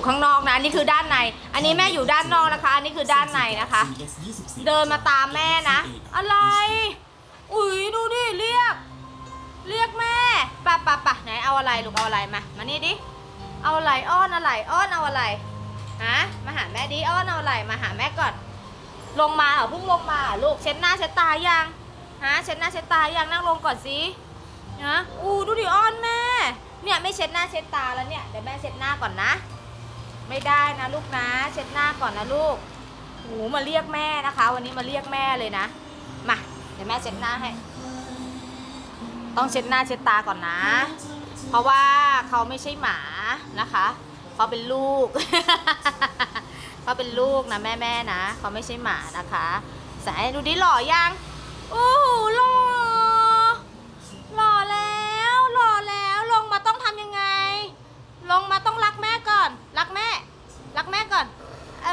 อยู่ข้างนอกนะอันนี่คือด้านใน อันนี้แม่อยู่ด้านนอกนะคะ อันนี้คือด้านในนะคะ เดินมาตามแม่นะ อะไร อุ้ยดูดิเรียก เรียกแม่ปะปะปะไหนเอาอะไรลูกเอาอะไรมา มานี่ดิ เอาอะไรอ้อนอะไรอ้อนเอาอะไร ฮะ มาหาแม่ดิอ้อนเอาอะไรมาหาแม่ก่อน ลงมาเหรอเพิ่งลงมาลูกเช็ดหน้าเช็ดตายัง ฮะเช็ดหน้าเช็ดตายังนั่งลงก่อนสินะอู้ดูดิอ้อนแม่เนี่ยไม่เช็ดหน้าเช็ดตาแล้วเนี่ยเดี๋ยวแม่เช็ดหน้าก่อนนะ ไม่ได้นะลูกนะ เช็ดหน้าก่อนนะลูกหูมาเรียกแม่นะคะ วันนี้มาเรียกแม่เลยนะ มาเดี๋ยวแม่เช็ดหน้าให้ ต้องเช็ดหน้าเช็ดตาก่อนนะ เพราะว่าเขาไม่ใช่หมานะคะเขาเป็นลูกเขาเป็นลูกนะแม่แม่นะเขาไม่ใช่หมานะคะสายดูดิหล่อยังโอ้โหล่อแล้ว หล่อแล้ว ลงมาต้องทำยังไง ลงมาต้องรักแม่ก่อน รักแม่ รักแม่ก่อน เอ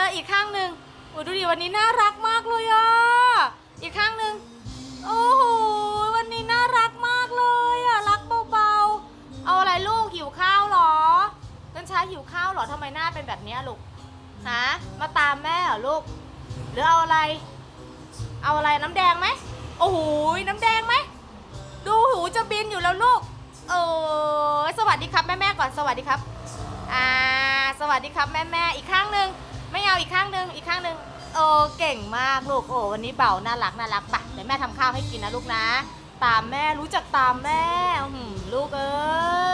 อ อีกข้างหนึ่ง โอ้ดูดิวันนี้น่ารักมากเลยอะ อีกข้างหนึ่งโอ้โหวันนี้น่ารักมากเลยอะรักเบาๆ เอาอะไรลูกหิวข้าวเหรอกัญชาหิวข้าวเหรอทำไมหน้าเป็นแบบเนี้ยลูกฮะมาตามแม่เหรอลูก หรือเอาอะไร เอาอะไรน้ำแดงไหมโอ้โหน้ำแดงไหมดูหูจะบินอยู่แล้วลูกเออสวัสดีครับแม่แม่ก่อนสวัสดีครับอ่าสวัสดีครับแม่แม่อีกข้างหนึ่ง ไม่เอาอีกข้างหนึ่งอีกข้างหนึ่งโอ้เก่งมากลูกโอ้วันนี้เบาน่ารักน่ารักปะเดี๋ยวแม่ทำข้าวให้กินนะลูกนะ ตามแม่รู้จักตามแม่หือลูกเอ้ย